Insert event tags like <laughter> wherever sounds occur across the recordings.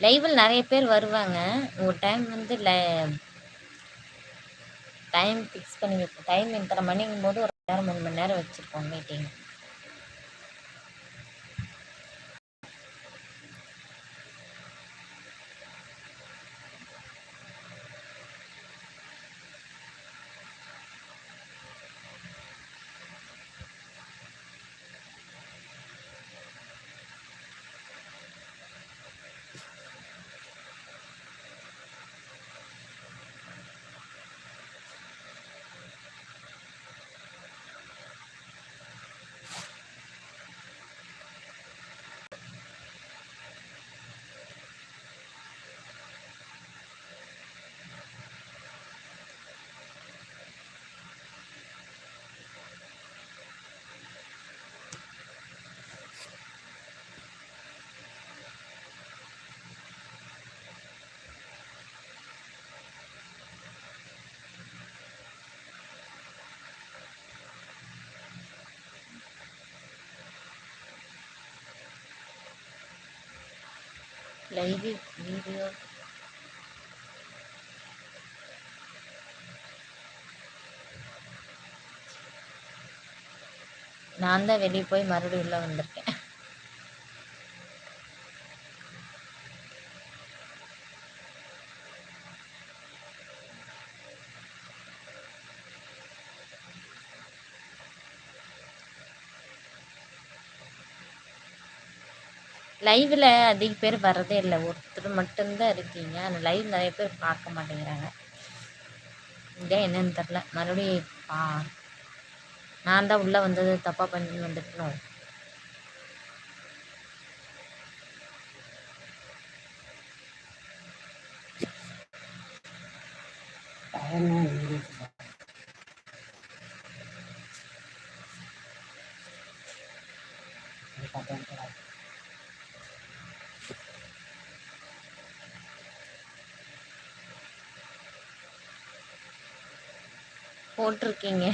லைவில் நிறைய பேர் வருவாங்க. ஒரு டைம் வந்து டைம் ஃபிக்ஸ் பண்ணி டைம் இத்தனை மணிங்கும் போது ஒரு நேரம் மூணு மணி நேரம் வச்சுருக்கோம் மீட்டிங் லைவ் வீடியோ நான் தான் வெளியே போய் மறுபடியும் உள்ள வந்திருக்கேன். லைவில் அதிக பேர் வர்றதே இல்லை. ஒருத்தர் மட்டும்தான் இருக்கீங்க. அந்த லைவ் நிறைய பேர் பார்க்க மாட்டேங்கிறாங்க. இதான் என்னன்னு தெரில மறுபடியும் பா நான் தான் உள்ளே வந்தது தப்பாக பண்ணி வந்துட்டணும். டைம் போட்டிருக்கீங்க.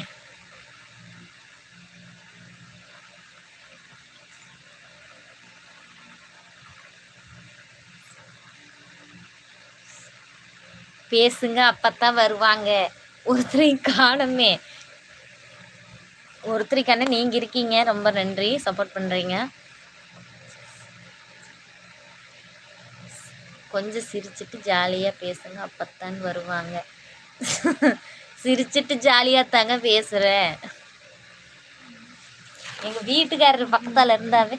பேசுங்க அப்பத்தான் வருவாங்க. ஒருத்தரையும் காணுமே. ஒருத்தரைக்கான நீங்க இருக்கீங்க. ரொம்ப நன்றி. சப்போர்ட் பண்றீங்க. கொஞ்சம் சிரிச்சிட்டு ஜாலியா பேசுங்க. அப்பத்தான் வருவாங்க. <laughs> சிரிச்சிட்டு ஜாலியா தாங்க பேசுறேன். எங்க வீட்டுக்காரர் பக்கத்தால இருந்தாவே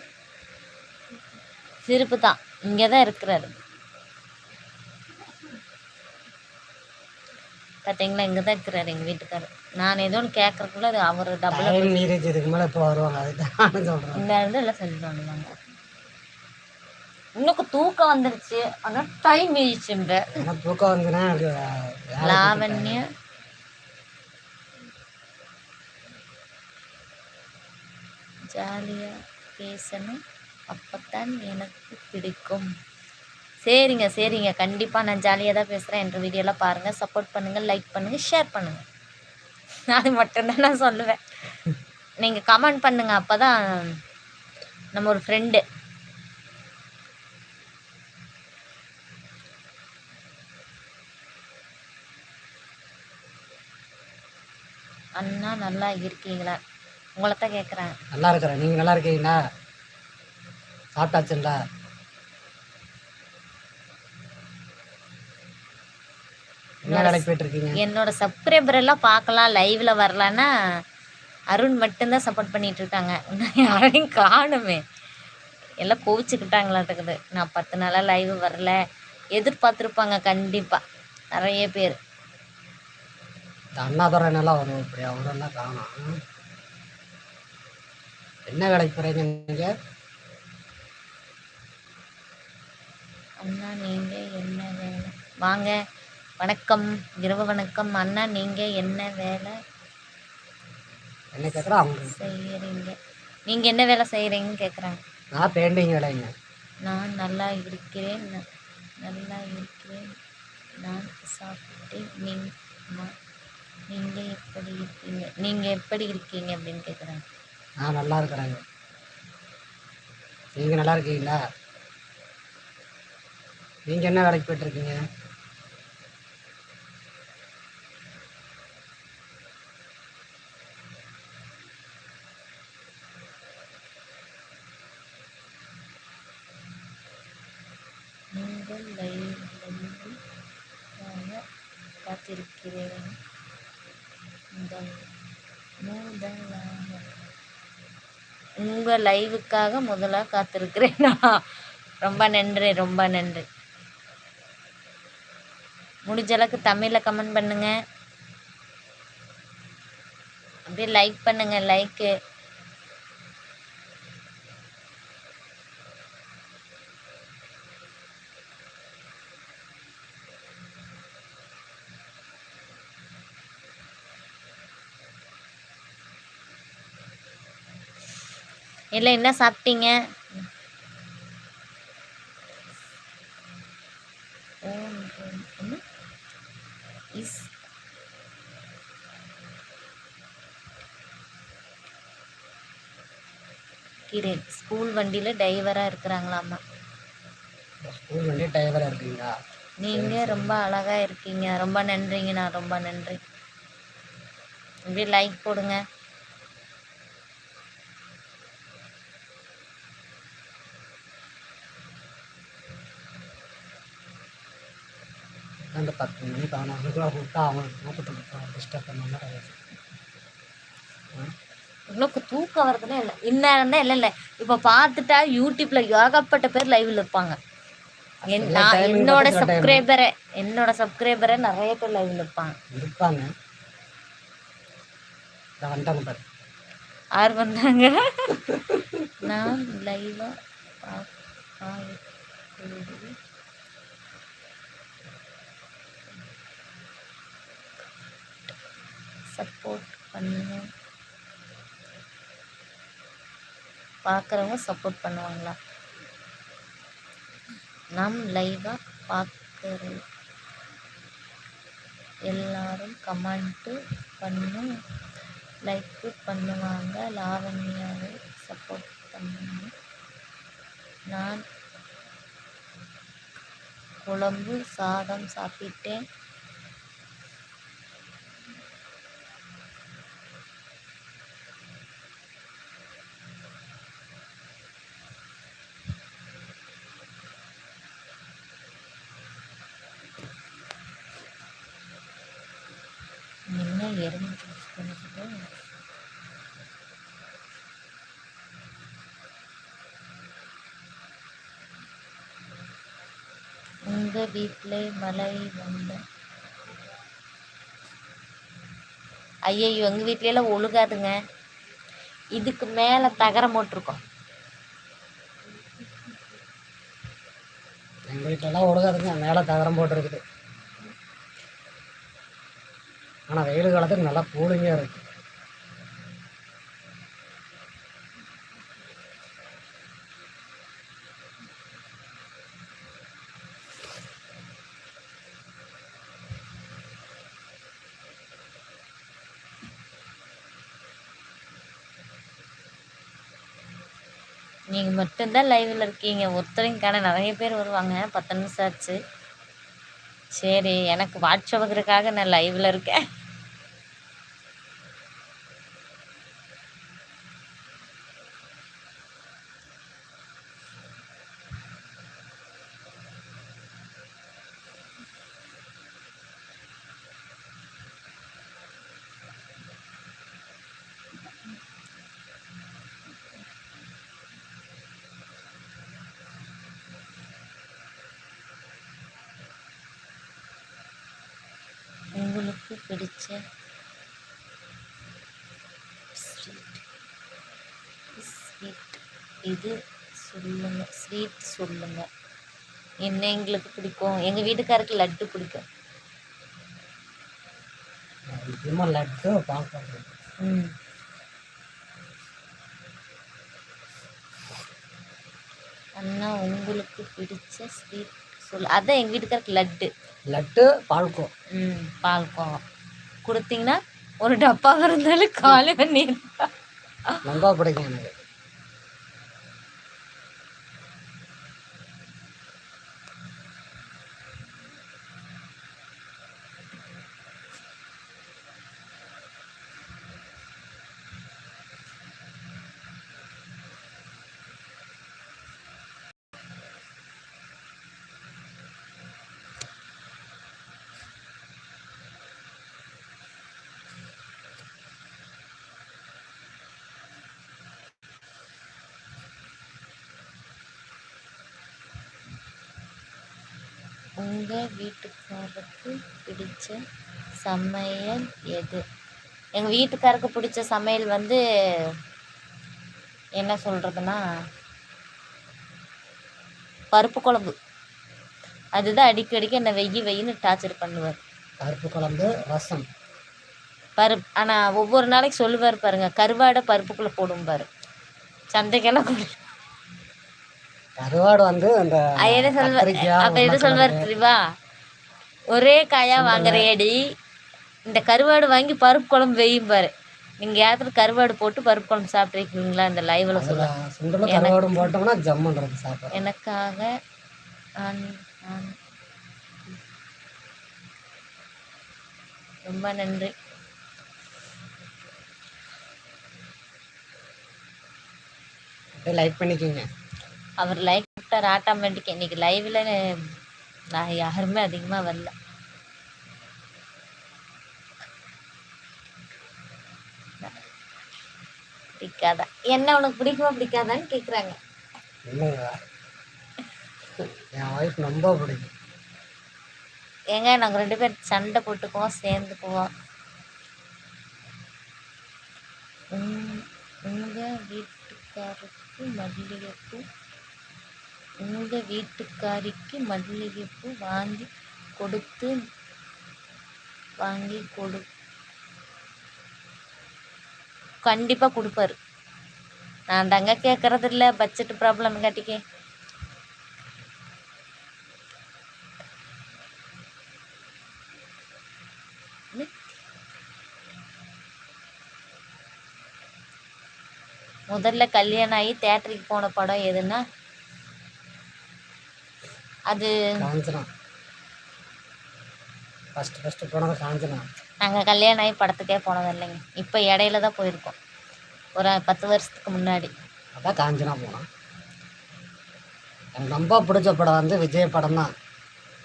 சிரிப்பு தான். இங்கதான் இருக்கிறாரு. பார்த்தீங்களா இங்கே தான் இருக்கிறாரு எங்கள் வீட்டுக்காரர். நான் ஏதோ ஒன்று கேட்கறதுக்குள்ள அது அவர் டபுள் டைம் நீரேஜ் இதுக்கு மேலே இப்போ வருவாங்க. அதுதான் சொல்கிறேன் இந்த இருந்து எல்லாம் சொல்லிட்டு வந்துடுவாங்க இன்னும் தூக்கம் வந்துருச்சு. ஆனால் டைம் ஆயிடுச்சுன்ற தூக்கம் வந்துன்னா அது வேலை லாவண்ய ஜாலியாக பேசணும். அப்போத்தான் எனக்கு பிடிக்கும். சரிங்க சரிங்க. கண்டிப்பாக நான் ஜாலியாக தான் பேசுகிறேன் என்ற வீடியோலாம் பாருங்கள் சப்போர்ட் பண்ணுங்கள் லைக் பண்ணுங்கள் ஷேர் பண்ணுங்கள் அது மட்டும்தான் நான் சொல்லுவேன். நீங்கள் கமெண்ட் பண்ணுங்கள் அப்போ தான் நம்ம ஒரு ஃப்ரெண்டு அண்ணா நல்லா இருக்கீங்களா? உங்களை தான் கேட்குறேன் நல்லா இருக்கிறேன். நீங்கள் நல்லா இருக்கீங்களா? சாப்பிட்டாச்சுங்களா? என்ன வேலைக்கு போயிட்டு இருக்கீங்க என்னோட சப்ஸ்கிரைபர் எல்லாம் பார்க்கலாம். லைவ்ல வரலான்னா அருண் மட்டும்தான் சப்போர்ட் பண்ணிட்டு இருக்காங்க. இன்னும் யாரையும் காணுமே. எல்லாம் கோவிச்சுக்கிட்டாங்களாட்டுக்குது. நான் பத்து நாளாக லைவ் வரல. எதிர்பார்த்துருப்பாங்க கண்டிப்பாக நிறைய பேர். அண்ணாதுரை நல்லா வரும் இப்படி. அவரெல்லாம் காணும். என்ன வேலைக்கு போகிறீங்க நீங்கள் அண்ணா நீங்கள் என்ன வேலை? வாங்க வணக்கம் இரவு வணக்கம். அண்ணா நீங்கள் என்ன வேலை? என்ன கேட்குறா அவங்க செய்கிறீங்க நீங்கள் என்ன வேலை செய்கிறீங்கன்னு கேட்குறாங்க நான் பெயிண்டிங் வேலைங்க. நான் நல்லா இருக்கிறேன். ந- நல்லா இருக்கிறேன். நான் சாப்பிட்டேன் நீங்க எப்படி இருக்கீங்க? நீங்க எப்படி இருக்கீங்க அப்படின்னு கேக்குறாங்க. நான் நல்லா இருக்கிறேங்க. நீங்கள் நல்லா இருக்கீங்களா? நீங்கள் என்ன வேலைக்கு போயிட்டுருக்கீங்க நீங்கள் லைவ் காத்திருக்கிறேன் முதல் முதலாக உங்கள் லைவுக்காக முதலாக காத்திருக்கிறேன். ரொம்ப நன்றி ரொம்ப நன்றி. முடிஞ்ச அளவுக்கு தமிழில் கமெண்ட் பண்ணுங்க. அப்படியே லைக் பண்ணுங்க லைக்கு இல்லை என்ன சாப்பிட்டீங்க? இஸ் கிரேன் ஸ்கூல் வண்டியில் டிரைவராக இருக்கிறாங்களாம்மா. ஸ்கூல் வண்டி டிரைவராக இருக்கீங்களா? நீங்கள் ரொம்ப அழகாக இருக்கீங்க. ரொம்ப நன்றிங்கண்ணா ரொம்ப நன்றி. இப்படியே லைக் போடுங்க. அந்த பத்து மணி பதினொன்று கூட கூப்பிட்டா அவன் தூக்கத்துக்கு டிஸ்டர்ப் பண்ண மாதிரி இன்னும் தூக்கம் வரதுனே இல்லை இந்நேரம் தான் இல்லை இல்லை. இப்போ பார்த்துட்டா யூடியூப்ல ஏகப்பட்ட பேர் லைவ்ல இருப்பாங்க. என்- நான் என்னோட சப்ஸ்கிரைபரை என்னோட சப்ஸ்கிரைபரை நிறைய பேர் லைவ்ல இருப்பாங்க. இருப்பாங்க. யார் வந்தாங்க? நான் லைவா சப்போர்ட் பண்ணுங்க. பார்க்குறவங்க சப்போர்ட் பண்ணுவாங்களா? நம் லைவாக பார்க்குற எல்லாரும் கமெண்ட்டு பண்ணும் லைக்கு பண்ணுவாங்க. லாவண்யாவை சப்போர்ட் பண்ணுங்க நான் குழம்பு சாதம் சாப்பிட்டேன் என்ன எறும்பு பண்ணுறது உங்க வீட்டில் மழை வந்த. ஐயோ எங்கள் வீட்லையெல்லாம் எல்லாம் ஒழுகாதுங்க. இதுக்கு மேலே தகரம் போட்டிருக்கோம். எங்கள் வீட்டிலலாம் ஒழுகாதுங்க. மேலே தகரம் போட்டுருக்குது. ஆனால் வெயில் காலத்துக்கு நல்லா கூலிங்காக இருக்குது நீங்கள் மட்டும்தான் லைவில் இருக்கீங்க. ஒருத்தரையும் கடை நிறைய பேர் வருவாங்க. பத்து நிமிஷம் ஆச்சு. சரி எனக்கு வாட்ஸ்அப்புக்காக நான் லைவில் இருக்கேன் உங்களுக்கு பிடிச்ச ஸ்வீட் ஸ்வீட் இது சொல்லுங்க ஸ்வீட் சொல்லுங்க. என்ன எங்களுக்கு பிடிக்கும்? எங்க வீட்டுக்காருக்கு லட்டு பிடிக்கும். லட்டு ம். அண்ணா உங்களுக்கு பிடிச்ச ஸ்வீட் சொல் அதான் எங்க வீட்டுக்காருக்கு லட்டு. லட்டு பால்கோ ம் பால்கோவா. கொடுத்தீங்கன்னா ஒரு டப்பா இருந்தாலும் காலி பண்ணிடுறா ரொம்ப பிடிக்கும் எனக்கு உங்கள் வீட்டுக்காரருக்கு பிடிச்ச சமையல் எது? எங்கள் வீட்டுக்காருக்கு பிடிச்ச சமையல் வந்து என்ன சொல்கிறதுனா பருப்பு குழம்பு. அதுதான் அடிக்கடிக்கு என்னை வெய்யி வெயின்னு டார்ச்சர் பண்ணுவார். பருப்பு குழம்பு ரசம். பருப்பு ஆனால் ஒவ்வொரு நாளைக்கு சொல்லுவார் பாருங்க கருவாடை பருப்புக்குள்ளே போடும் பாரு சந்தைக்கெல்லாம் கொண்டு கருவாடு வந்து அந்த எது சொல்வார் அப்போ எது சொல்வார் தெரியுமா? ஒரே காயா வாங்குறேடி. இந்த கருவாடு வாங்கி பருப்பு குழம்பு வெய்யும் பாரு. நீங்கள் யாத்திர கருவாடு போட்டு பருப்பு குழம்பு சாப்பிட்ருக்கீங்களா இந்த லைவில் அதுல சொல்ல. சுண்டலும் கருவாடும் போட்டோம்னா ஜம்முன்றது சாப்பிட்றோம் எனக்காக. ரொம்ப நன்றி. லைக் பண்ணிக்கோங்க. அவர் லைக் விட்டார் ஆட்டோமேட்டிக் இன்னைக்கு லைவில் நான் யாருமே அதிகமாக வரல. பிடிக்காதா? என்ன உனக்கு பிடிக்குமா பிடிக்காதான்னு கேட்குறாங்க என் ஒய்ஃப் ரொம்ப பிடிக்கும். ஏங்க நாங்கள் ரெண்டு பேர் சண்டை போட்டுக்குவோம் சேர்ந்துக்குவோம். உங் உங்கள் வீட்டுக்காருக்கு மல்லிகைப்பூ உங்க வீட்டுக்காரிக்கு மல்லிகைப்பூ வாங்கி கொடுத்து வாங்கி கொடு. கண்டிப்பாக கொடுப்பாரு. நான் தாங்க கேட்கறது இல்லை பட்ஜெட் ப்ராப்ளம் காட்டிக்கே. முதல்ல கல்யாணம் ஆகி தேட்டருக்கு போன படம் எதுன்னா அது காஞ்சனா. ஃபஸ்ட்டு ஃபஸ்ட்டு போனது காஞ்சனா. நாங்கள் கல்யாணம் ஆகி படத்துக்கே போனது இல்லைங்க. இப்போ இடையில தான் போயிருக்கோம். ஒரு பத்து வருஷத்துக்கு முன்னாடி. அதான் காஞ்சனா போனோம் எனக்கு ரொம்ப பிடிச்ச படம் வந்து விஜய் படம் தான்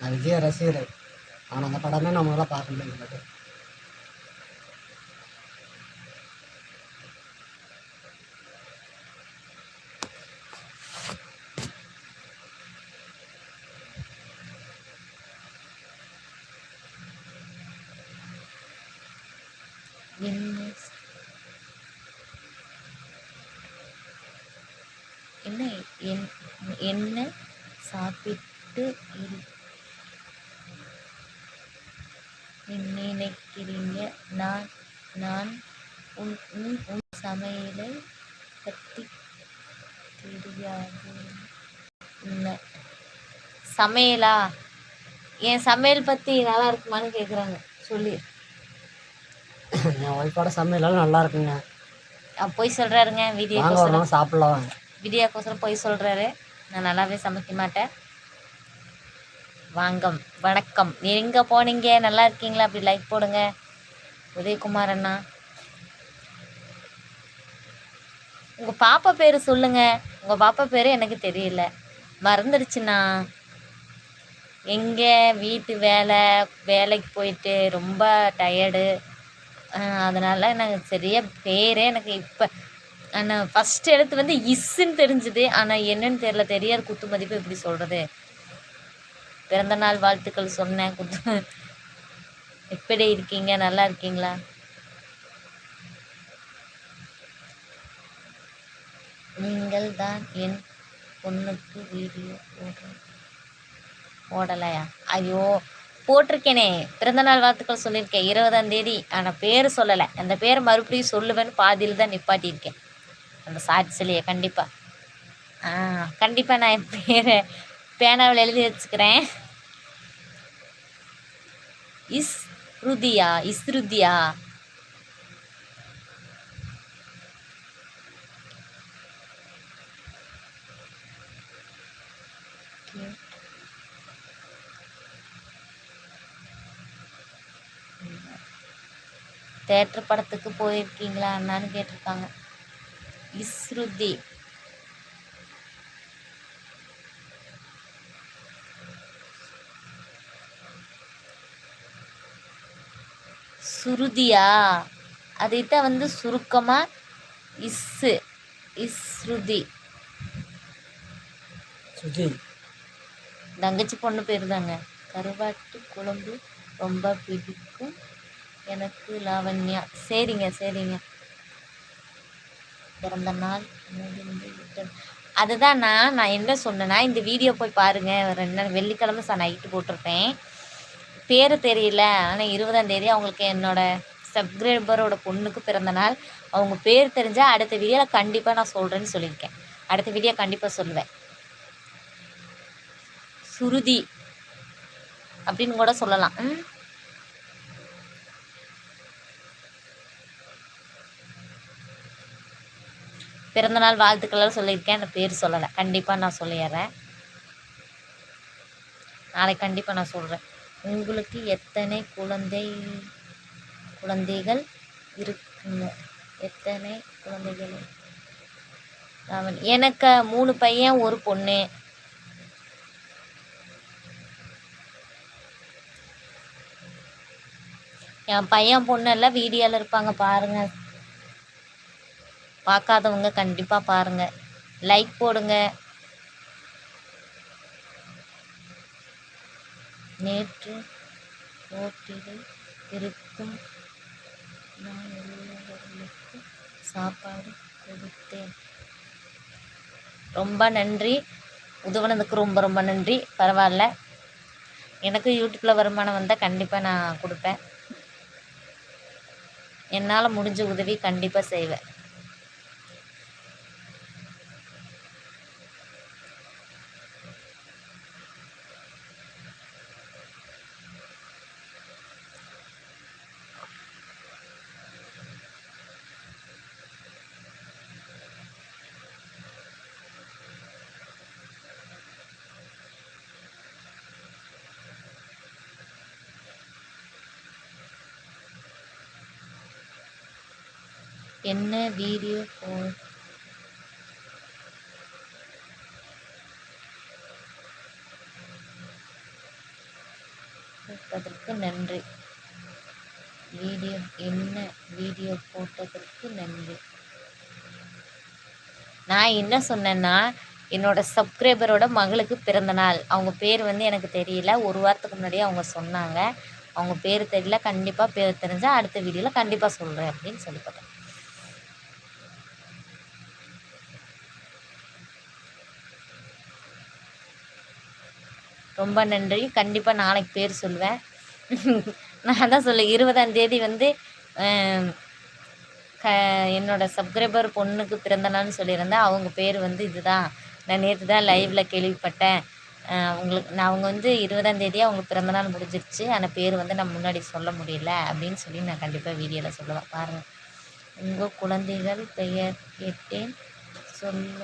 நான் விஜய் ரசிகர். ஆனால் அந்த படமே நம்மளால பார்க்க முடியாது என்ன என்ன என்- என்ன சாப்பிட்டு இரு- நினைக்கிறீங்க நான் நான் உன் உன் உன் சமையலை பற்றி தெரியாது இல்லை. சமையலா? என் சமையல் பற்றி நல்லா இருக்குமான்னு கேட்குறாங்க சொல்லி. என் ஒய்ஃபோட சமையலாம் நல்லா இருக்குங்க. போய் சொல்கிறாருங்க வீடியோ சாப்பிடலாம் வீடியோக்கோசரம் போய் சொல்கிறாரு நான் நல்லாவே சமைக்க மாட்டேன். வாங்க வணக்கம். எங்கே போனீங்க? நல்லா இருக்கீங்களா? அப்படி லைக் போடுங்க. உதயகுமார் அண்ணா. உங்கள் பாப்பா பேர் சொல்லுங்கள் உங்கள் பாப்பா பேர் எனக்கு தெரியல. மறந்துடுச்சுண்ணா. எங்கே வீட்டு வேலை வேலைக்கு போயிட்டு ரொம்ப டயர்டு அதனால் எனக்கு சரியாக பேரே எனக்கு இப்போ ஆனால் ஃபஸ்ட் எழுத்து வந்து இஸ்ஸுன்னு தெரிஞ்சுது. ஆனால் என்னன்னு தெரியல. தெரியாது குத்து மதிப்பு எப்படி சொல்கிறது பிறந்த நாள் வாழ்த்துக்கள் சொன்னேன். குத்து எப்படி இருக்கீங்க நல்லா இருக்கீங்களா? நீங்கள் தான் என் பொண்ணுக்கு வீடியோ போடுற போடலையா? ஐயோ போட்டிருக்கேனே. பிறந்தநாள் வாழ்த்துக்கள் சொல்லியிருக்கேன். இருபதாம் தேதி. ஆனால் பேர் சொல்லலை. அந்த பேரை மறுபடியும் சொல்லுவேன்னு பாதியில் தான் நிப்பாட்டியிருக்கேன். அந்த சாட்சிலையே கண்டிப்பாக ஆ கண்டிப்பாக நான் என் பேரை பேனாவில் எழுதி வச்சுக்கிறேன். இஸ் ருதியா இஸ்ருதியா. தேட்டர் படத்துக்கு போயிருக்கீங்களா அண்ணான்னு கேட்டிருக்காங்க. இஸ்ருதி. சுருதியா? அதைத்தான் வந்து சுருக்கமாக இஸ்ஸு இஸ்ருதி. தங்கச்சி பொண்ணு பேர் தாங்க கருவாட்டு குழம்பு ரொம்ப பிடிக்கும். எனக்கு லாவண்யா. சரிங்க சரிங்க. பிறந்த நாள் அதுதான் நான் நான் என்ன சொன்னேன்னா இந்த வீடியோ போய் பாருங்கள் ரெண்டு நாள் வெள்ளிக்கிழமை சார் நைட்டு போட்டிருப்பேன். பேர் தெரியல. ஆனால் இருபதாம் தேதி அவங்களுக்கு என்னோட சப்ஸ்கிரைபரோட பொண்ணுக்கு பிறந்த நாள். அவங்க பேர் தெரிஞ்சால் அடுத்த வீடியோவில் கண்டிப்பாக நான் சொல்கிறேன்னு சொல்லியிருக்கேன். அடுத்த வீடியோ கண்டிப்பாக சொல்லுவேன். சுருதி அப்படின்னு கூட சொல்லலாம். ம்? பிறந்தநாள் வாழ்த்துக்கள்லாம் சொல்லியிருக்கேன். அந்த பேர் சொல்லலை. கண்டிப்பாக நான் சொல்லிடுறேன். நாளைக்கு கண்டிப்பாக நான் சொல்கிறேன் உங்களுக்கு எத்தனை குழந்தை குழந்தைகள் இருக்குங்க எத்தனை குழந்தைகள்? எனக்கு மூணு பையன் ஒரு பொண்ணு. என் பையன் பொண்ணு எல்லாம் வீடியோவில் இருப்பாங்க பாருங்கள் பார்க்காதவங்க கண்டிப்பாக பாருங்கள் லைக் போடுங்க. நேற்று போட்டிகள் இருக்கும் நான் எல்லாருக்கும் சாப்பாடு கொடுத்தேன். ரொம்ப நன்றி. உதவுனதுக்கு ரொம்ப ரொம்ப நன்றி. பரவாயில்ல. எனக்கு யூடியூப்பில் வருமானம் வந்தால் கண்டிப்பாக நான் கொடுப்பேன். என்னால் முடிஞ்ச உதவி கண்டிப்பாக செய்வேன். என்ன வீடியோ போ போட்டதற்கு நன்றி. வீடியோ என்ன வீடியோ போட்டதற்கு நன்றி. நான் என்ன சொன்னேன்னா என்னோட சப்ஸ்கிரைபரோட மகளுக்கு பிறந்த நாள். அவங்க பேர் வந்து எனக்கு தெரியல. ஒரு வாரத்துக்கு முன்னாடியே அவங்க சொன்னாங்க. அவங்க பேர் தெரியல. கண்டிப்பாக பேர் தெரிஞ்சால் அடுத்த வீடியோவில் கண்டிப்பாக சொல்கிறேன் அப்படின்னு சொல்லிப்பட்டேன் ரொம்ப நன்றி. கண்டிப்பாக நாளைக்கு பேர் சொல்லுவேன். நான் தான் சொல்ல இருபதாம் தேதி வந்து க என்னோடய சப்ஸ்கிரைபர் பொண்ணுக்கு பிறந்த நாள்னு சொல்லியிருந்தேன் அவங்க பேர் வந்து இதுதான். நான் நேற்று தான் லைவில் கேள்விப்பட்டேன். அவங்களுக்கு நான் அவங்க வந்து இருபதாம் தேதி அவங்க பிறந்த நாள் முடிஞ்சிருச்சு. ஆனால் பேர் வந்து நான் முன்னாடி சொல்ல முடியல அப்படின்னு சொல்லி நான் கண்டிப்பாக வீடியோவில் சொல்லுவேன். பாருங்கள் உங்கள் குழந்தைகள் பெயர் கேட்டேன். சொல்ல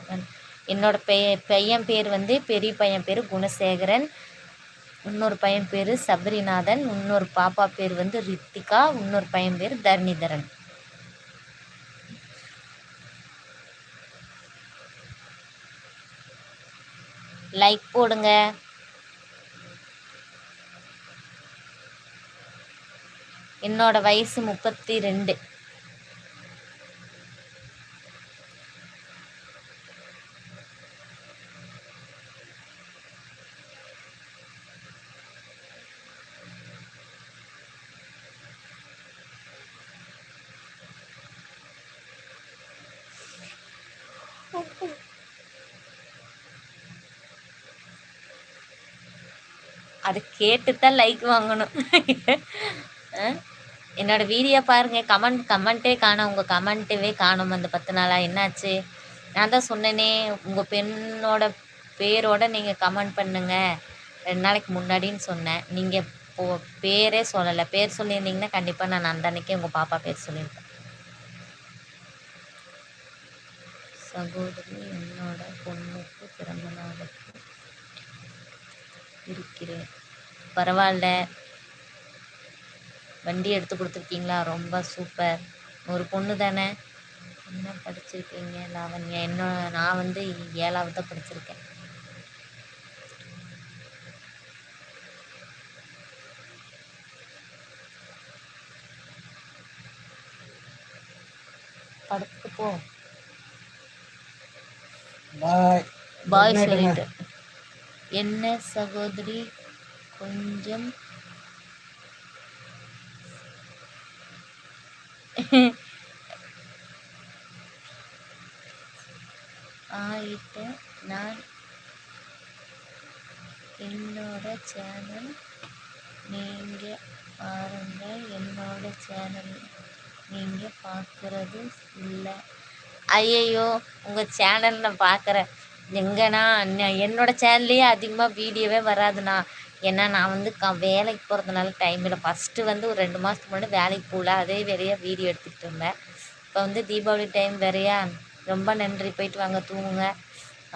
அவன் என்னோட பெய பையன் பேர் வந்து பெரிய பையன் பேர் குணசேகரன். இன்னொரு பையன் பேர் சபரிநாதன். இன்னொரு பாப்பா பேர் வந்து ரித்திகா. இன்னொரு பையன் பேர் தரணிதரன். லைக் போடுங்க. என்னோட வயசு முப்பத்தி ரெண்டு அது கேட்டு தான் லைக் வாங்கணும் என்னோட வீடியோ பாருங்க. கமெண்ட் கமெண்ட்டே காணோம். உங்கள் கமெண்ட்டவே காணோம். அந்த பத்து நாளாக என்னாச்சு? நான் தான் சொன்னேனே உங்கள் பெண்ணோட பேரோட நீங்கள் கமெண்ட் பண்ணுங்க. ரெண்டு நாளைக்கு முன்னாடின்னு சொன்னேன். நீங்கள் இப்போ பேரே சொல்லலை. பேர் சொல்லியிருந்தீங்கன்னா கண்டிப்பாக நான் அந்த அன்னைக்கே உங்கள் பாப்பா பேர் சொல்லியிருப்பேன். சகோதரி என்னோட பொண்ணுக்கு பிறந்த நாளுக்கு இருக்கிறேன். பரவாயில்ல. வண்டி எடுத்து கொடுத்துருக்கீங்களா? ரொம்ப சூப்பர். ஒரு பொண்ணு தானே? என்ன படிச்சிருக்கீங்க? லாவண்யா என்ன நான் வந்து ஏழாவது தான் படிச்சிருக்கேன். படத்துக்கு போ. பாய். பாய் சொல்லிட்டு. என்ன சகோதரி? கொஞ்சம். ஆயிட்டு நான் என்னோட சேனல் நீங்கள் பாருங்க. என்னோட சேனல் நீங்கள் பார்க்குறது இல்லை. ஐயையோ உங்கள் சேனல் நான் பார்க்குறேன் எங்கண்ணா என்னோட சேனல்லையே அதிகமாக வீடியோவே வராதுண்ணா. ஏன்னா நான் வந்து க வேலைக்கு போகிறதுனால டைம் இல்லை. ஃபஸ்ட்டு வந்து ஒரு ரெண்டு மாதத்துக்கு முன்னாடி வேலைக்கு போகல. அதே வேலையாக வீடியோ எடுத்துக்கிட்டு இருந்தேன். இப்போ வந்து தீபாவளி டைம் வேறையா? ரொம்ப நன்றி. போயிட்டு வாங்க தூங்குங்க.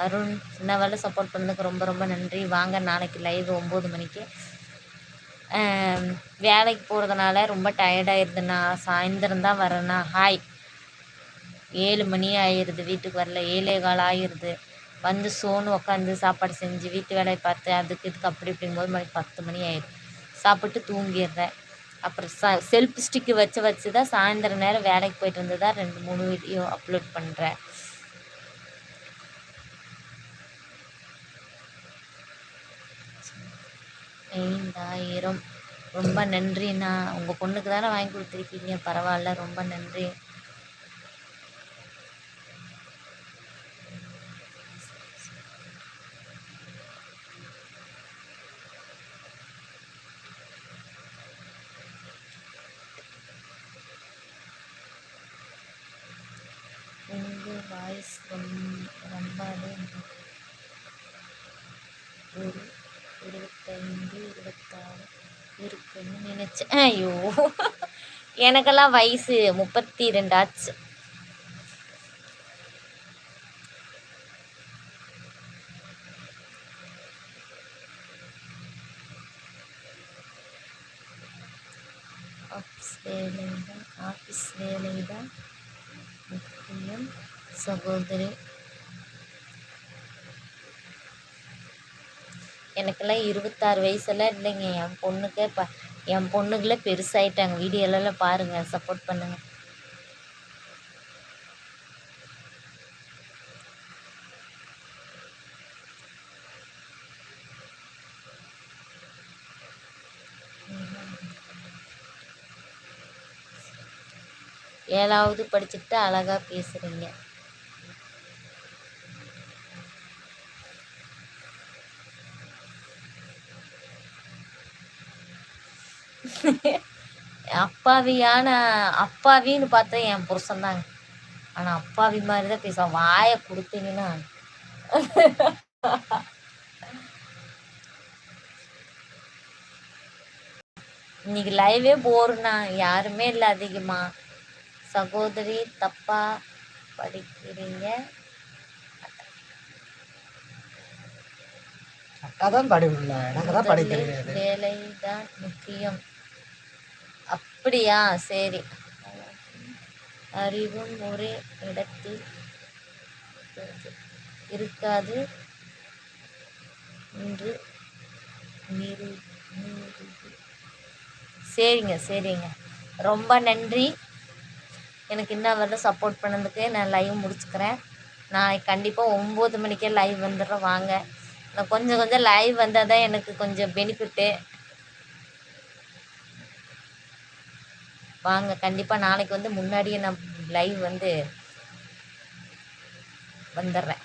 அருண் சின்ன வேலை சப்போர்ட் பண்ணதுக்கு ரொம்ப ரொம்ப நன்றி. வாங்க நாளைக்கு லைவ் ஒம்பது மணிக்கு. வேலைக்கு போகிறதுனால ரொம்ப டயர்டாயிருதுண்ணா சாயந்தரம் தான் வரேண்ணா. ஹாய் ஏழு மணி ஆயிடுது வீட்டுக்கு வரல. ஏழே கால் ஆயிடுது வந்து சோன்னு உட்காந்து சாப்பாடு செஞ்சு வீட்டு வேலையை பார்த்து அதுக்கு இதுக்கு அப்படி இப்படிங்கும்போது மணி பத்து மணி ஆயிடும் சாப்பிட்டு தூங்கிடுறேன். அப்புறம் ச செல்ஃப் ஸ்டிக்கு வச்சு வச்சு தான் சாயந்தரம் நேரம் வேலைக்கு போயிட்டு வந்து தான் ரெண்டு மூணு வீடியோ அப்லோட் பண்ணுறேன் ஐந்தாயிரம். ரொம்ப நன்றிண்ணா. உங்கள் பொண்ணுக்கு தானே வாங்கி கொடுத்துருக்கீங்க. பரவாயில்ல. ரொம்ப நன்றி உங்கள் வாய்ஸ் ரொம்பவே ஒரு இருபத்தைந்து இருபத்தாறு இருக்குன்னு நினச்சேன். ஐயோ. எனக்கெல்லாம் வயசு முப்பத்தி ரெண்டு ஆச்சு. ஆஃபீஸ் வேலை ஆஃபீஸ் வேலை சகோதரி. எனக்கெல்லாம் இருபத்தாறு வயசெல்லாம் இல்லைங்க. என் பொண்ணுக்கே ப என் பொண்ணுக்குள்ளே பெருசாயிட்டாங்க. வீடியோலாம் பாருங்கள் சப்போர்ட் பண்ணுங்க. ஏழாவது படிச்சுட்டு அழகா பேசுறீங்க. அப்பாவியான அப்பாவின்னு பார்த்தா என் புருஷன் தாங்க ஆனால் அப்பாவி மாதிரி தான் பேசுவான். வாயை கொடுத்தீங்கன்னா. இன்னைக்கு லைவே போருண்ணா யாருமே இல்லை அதிகமா. சகோதரி தப்பா படிக்கிறீங்க. வேலை தான் முக்கியம். அப்படியா? சரி. அறிவும் ஒரே இடத்தில் இருக்காது என்று சரிங்க சரிங்க. ரொம்ப நன்றி. எனக்கு இன்னும் வரல சப்போர்ட் பண்ணதுக்கு நான் லைவ் முடிச்சுக்கிறேன். நான் கண்டிப்பாக ஒம்பது மணிக்கே லைவ் வந்துடுறேன். வாங்க. நான் கொஞ்சம் கொஞ்சம் லைவ் வந்தால் தான் எனக்கு கொஞ்சம் பெனிஃபிட்டு வாங்க கண்டிப்பாக நாளைக்கு வந்து முன்னாடியே நான் லைவ் வந்து வந்துடுறேன்.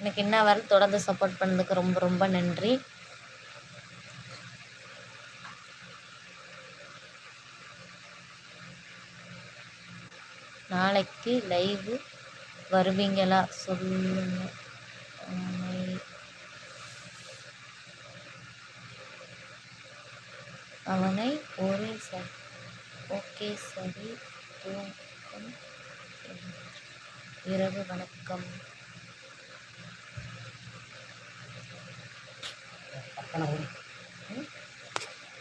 எனக்கு இன்ன வரை தொடர்ந்து சப்போர்ட் பண்ணதுக்கு ரொம்ப ரொம்ப நன்றி. நாளைக்கு லைவு வருவீங்களா? சொல்லுங்க. அவனை- ஒரே சரி. ஓகே சரி. தூக்கம். இரவு வணக்கம்.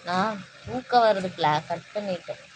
நான் தூக்கம் வருதுக்குல கட் பண்ணிட்டேன்.